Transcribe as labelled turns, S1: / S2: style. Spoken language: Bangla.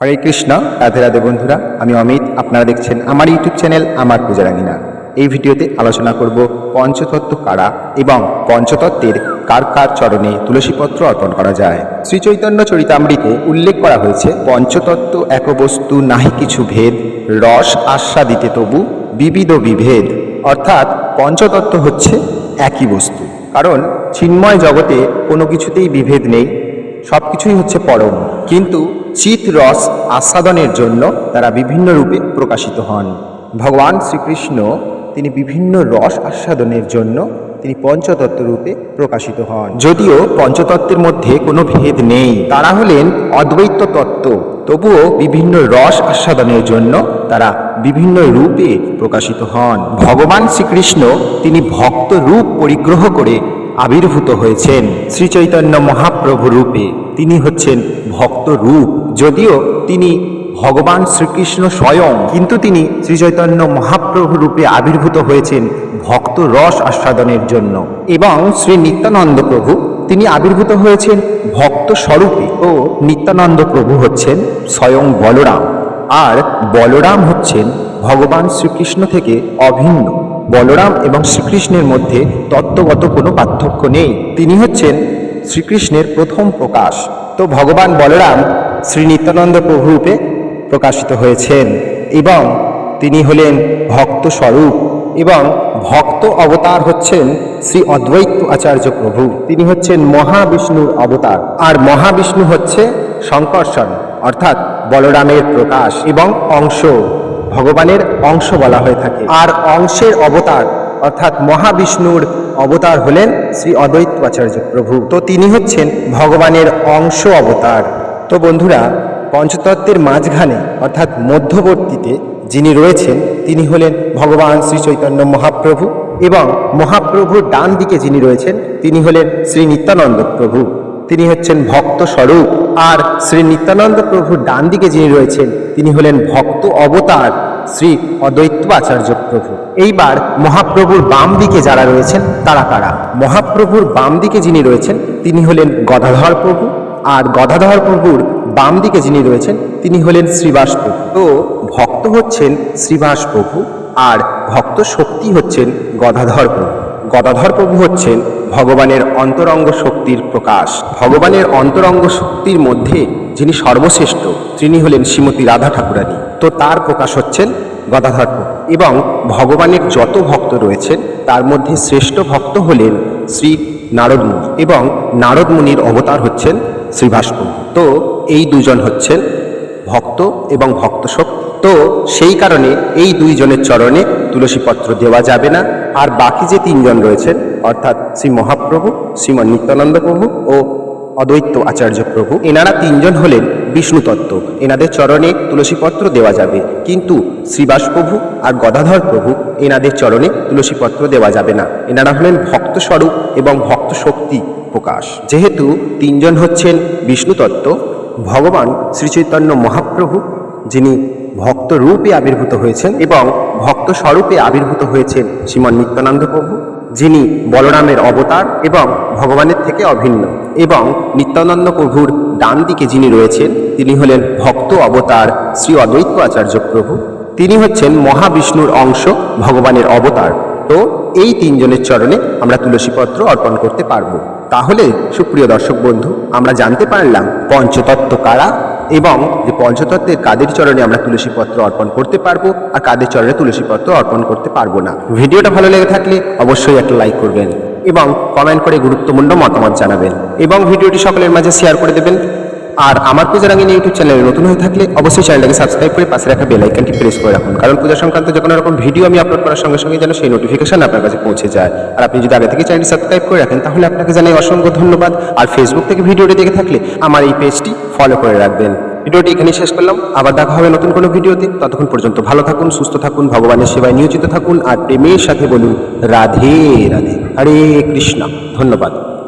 S1: হরে কৃষ্ণ, রাধে রাধে বন্ধুরা, আমি অমিত, আপনারা দেখছেন আমার ইউটিউব চ্যানেল আমার পূজারাঙ্গিনা এই ভিডিওতে আলোচনা করব পঞ্চতত্ত্ব কারা এবং পঞ্চতত্ত্বের কার কার চরণে তুলসীপত্র অর্পণ করা যায়। শ্রী চৈতন্য চরিতামৃতে উল্লেখ করা হয়েছে, পঞ্চতত্ত্ব এক বস্তু নাহি কিছু ভেদ, রস আস্বাদিতে তবু বিবিধ বিভেদ। অর্থাৎ পঞ্চতত্ত্ব হচ্ছে একই বস্তু। কারণ চিন্ময় জগতে কোনো কিছুতেই বিভেদ নেই সব কিছুই হচ্ছে পরম। কিন্তু চিত রস আস্বাদনের জন্য তারা বিভিন্ন রূপে প্রকাশিত হন। ভগবান শ্রীকৃষ্ণ তিনি বিভিন্ন রস আস্বাদনের জন্য তিনি পঞ্চতত্ত্ব রূপে প্রকাশিত হন। যদিও পঞ্চতত্ত্বের মধ্যে কোনো ভেদ নেই। তারা হলেন অদ্বৈত তত্ত্ব। তবুও বিভিন্ন রস আস্বাদনের জন্য তারা বিভিন্ন রূপে প্রকাশিত হন। ভগবান শ্রীকৃষ্ণ তিনি ভক্ত রূপ পরিগ্রহ করে আবির্ভূত হয়েছেন। শ্রীচৈতন্য মহাপ্রভু রূপে তিনি হচ্ছেন ভক্ত রূপ। যদিও তিনি ভগবান শ্রীকৃষ্ণ স্বয়ং, কিন্তু তিনি শ্রী চৈতন্য মহাপ্রভু রূপে আবির্ভূত হয়েছেন ভক্ত রস আস্বাদনের জন্য। এবং শ্রী নিত্যানন্দ প্রভু, তিনি আবির্ভূত হয়েছেন ভক্ত স্বরূপে ও নিত্যানন্দ প্রভু হচ্ছেন স্বয়ং বলরাম। আর বলরাম হচ্ছেন ভগবান শ্রীকৃষ্ণ থেকে অভিন্ন। বলরাম এবং শ্রীকৃষ্ণের মধ্যে তত্ত্বগত কোনো পার্থক্য নেই। তিনি হচ্ছেন শ্রীকৃষ্ণের প্রথম প্রকাশ। তো ভগবান বলরাম শ্রী নিত্যানন্দ প্রভুরূপে প্রকাশিত হয়েছেন এবং তিনি হলেন ভক্ত স্বরূপ এবং ভক্ত অবতার হচ্ছেন শ্রী অদ্বৈত আচার্য প্রভু। তিনি হচ্ছেন মহাবিষ্ণুর অবতার। আর মহাবিষ্ণু হচ্ছে শঙ্কর্ষণ অর্থাৎ বলরামের প্রকাশ এবং অংশ। ভগবানের অংশ বলা হয়ে থাকে। আর অংশের অবতার, অর্থাৎ মহাবিষ্ণুর অবতার হলেন শ্রী অদ্বৈত আচার্য প্রভু। তো তিনি হচ্ছেন ভগবানের অংশ অবতার। তো বন্ধুরা, পঞ্চতত্ত্বের মাঝখানে, অর্থাৎ মধ্যবর্তীতে যিনি রয়েছেন, তিনি হলেন ভগবান শ্রী চৈতন্য মহাপ্রভু এবং মহাপ্রভুর ডান দিকে যিনি রয়েছেন, তিনি হলেন শ্রী নিত্যানন্দ প্রভু। তিনি হচ্ছেন ভক্ত স্বরূপ। আর শ্রী নিত্যানন্দ প্রভুর ডান দিকে যিনি রয়েছেন, তিনি হলেন ভক্ত অবতার শ্রী অদ্বৈত আচার্য প্রভু। এইবার মহাপ্রভুর বাম দিকে যারা রয়েছেন, তারা কারা? মহাপ্রভুর বাম দিকে যিনি রয়েছেন, তিনি হলেন গদাধর প্রভু। আর গদাধর প্রভুর বাম দিকে যিনি রয়েছেন, তিনি হলেন শ্রীবাস প্রভু। তো ভক্ত হচ্ছেন শ্রীবাস প্রভু আর ভক্ত শক্তি হচ্ছেন গদাধর প্রভু। গদাধর প্রভু হচ্ছেন ভগবানের অন্তরঙ্গ শক্তির প্রকাশ। ভগবানের অন্তরঙ্গ শক্তির মধ্যে যিনি সর্বশ্রেষ্ঠ, তিনি হলেন শ্রীমতী রাধা ঠাকুরানী। তো তার প্রকাশ হচ্ছেন গদাধর প্রভু এবং ভগবানের যত ভক্ত রয়েছেন, তার মধ্যে শ্রেষ্ঠ ভক্ত হলেন শ্রী নারদ মুনি এবং নারদ মুনির অবতার হচ্ছেন শ্রীভাস তো এই দুজন হচ্ছেন ভক্ত এবং ভক্ত শক্তি তো সেই কারণে এই দুইজনের চরণে তুলসীপত্র দেওয়া যাবে না। আর বাকি যে তিনজন রয়েছেন, অর্থাৎ শ্রী মহাপ্রভু শ্রীমন নিত্যানন্দ প্রভু ও অদ্বৈত আচার্য প্রভু, এনারা তিনজন হলেন বিষ্ণু তত্ত্ব এনাদের চরণে তুলসীপত্র দেওয়া যাবে। কিন্তু শ্রীবাস প্রভু আর গদাধর প্রভু এনাদের চরণে তুলসীপত্র দেওয়া যাবে না। এনারা হলেন ভক্ত স্বরূপ এবং ভক্ত শক্তি প্রকাশ। যেহেতু তিনজন হচ্ছেন বিষ্ণুতত্ত্ব, ভগবান শ্রীচৈতন্য মহাপ্রভু, যিনি ভক্ত রূপে আবির্ভূত হয়েছেন এবং ভক্ত স্বরূপে আবির্ভূত হয়েছেন শ্রীমন নিত্যানন্দ প্রভু, যিনি বলরামের অবতার এবং ভগবানের থেকে অভিন্ন। এবং নিত্যানন্দ প্রভুর ডান দিকে যিনি রয়েছেন, তিনি হলেন ভক্ত অবতার শ্রী অদ্বৈত আচার্য প্রভু। তিনি হচ্ছেন মহাবিষ্ণুর অংশ, ভগবানের অবতার। তো এই তিনজনের চরণে আমরা তুলসীপত্র অর্পণ করতে পারব। তাহলে, সুপ্রিয় দর্শক বন্ধু, আমরা জানতে পারলাম পঞ্চতত্ত্ব কারা এবং যে পঞ্চতত্ত্বের কাদের চরণে আমরা তুলসীপত্র অর্পণ করতে পারব আর কাদের চরণে তুলসীপত্র অর্পণ করতে পারব না। ভিডিওটা ভালো লেগে থাকলে অবশ্যই একটা লাইক করবেন এবং কমেন্ট করে গুরুত্বপূর্ণ মতামত জানাবেন এবং ভিডিওটি সকলের মাঝে শেয়ার করে দেবেন। আর আমার পূজা রাঙিনী ইউটিউব চ্যানেলে নতুন হয়ে থাকলে অবশ্যই চ্যানেলটাকে সাবস্ক্রাইব করে পাশে রাখা বেল আইকনটি প্রেস করে রাখুন। কারণ পূজা সংক্রান্ত যে কোনো রকম ভিডিও আমি আপলোড করার সঙ্গে সঙ্গে যেন সেই নোটিফিকেশন আপনার কাছে পৌঁছে যায়। আর আপনি যদি আগে থেকে চ্যানেলটি সাবস্ক্রাইব করে রাখেন, তাহলে আপনাকে জানাই অসংখ্য ধন্যবাদ। আর ফেসবুক থেকে ভিডিওটি দেখে থাকলে আমার এই পেজটি ফলো করে রাখবেন। ভিডিওটি এখানেই শেষ করলাম। আবার দেখা হবে নতুন কোনো ভিডিওতে। ততক্ষণ পর্যন্ত ভালো থাকুন, সুস্থ থাকুন, ভগবানের সেবায় নিয়োজিত থাকুন, আর প্রেমের সাথে বলুন, রাধে রাধে। হরে কৃষ্ণ। ধন্যবাদ।